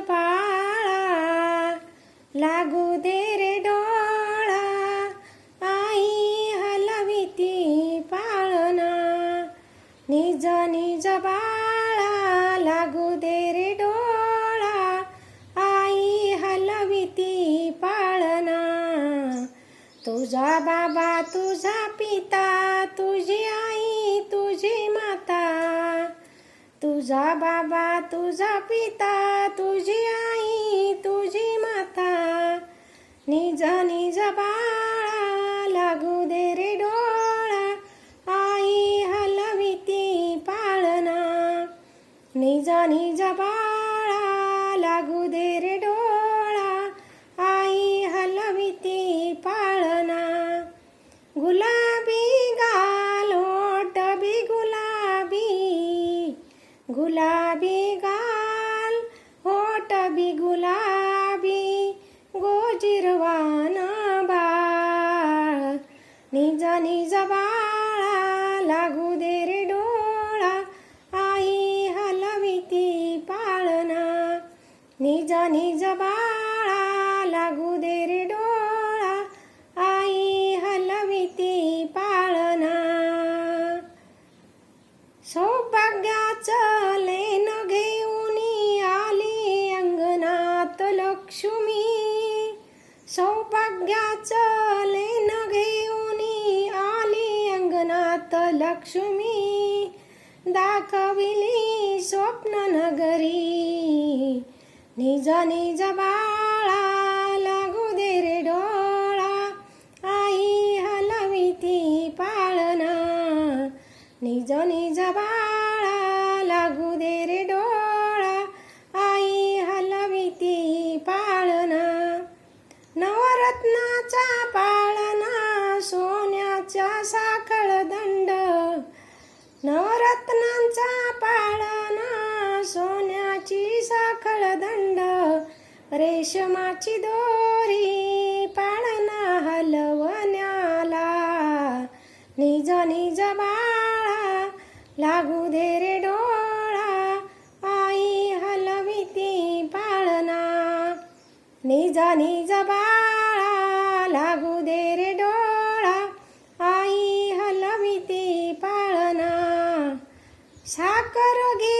बाळा लागू दे रे डोळा. आई हलविती पाळणा. निज निज बाळा लागू दे रे डोळा. आई हलविती पाळणा. तुझा बाबा तुझा पिता तुझी तुझा बाबा तुझा पिता तुझी आई तुझी माता. निज निज बाळा लागू दे रे डोळा. आई हलविती पाळणा. निज निज बाळा लागू दे रे गुलाबी गाल ओट बी गुलाबी गोजिरवान बाळ. निज निज बा लक्ष्मी दाखविली स्वप्न नगरी. निज निज बाळा लागू दे रे डोळा. आई हलविती पाळणा. निज निज बाळा लागू दे रे डोळा. आई हलविती पाळणा. नवरत्नाचा पाळणा सोन्याच्या सा दंड रेशमाची दोरी पाळणा हलवण्याला. निज निज बाळा लागू दे रे डोळा आई हलविती पाळणा. निज निज बाळा लागू दे रे डोळा आई हलविती पाळणा. साकर घेऊन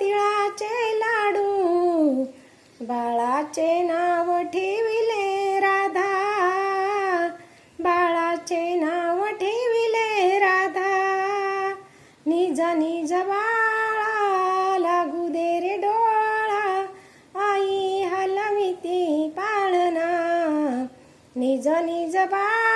तिळाचे लाडू बाळाचे नाव ठेविले राधा. बाळाचे नाव ठेविले राधा. निज निज बाळा लागू दे रे डोळा. आई हलविती पाळणा. निज निज बाळा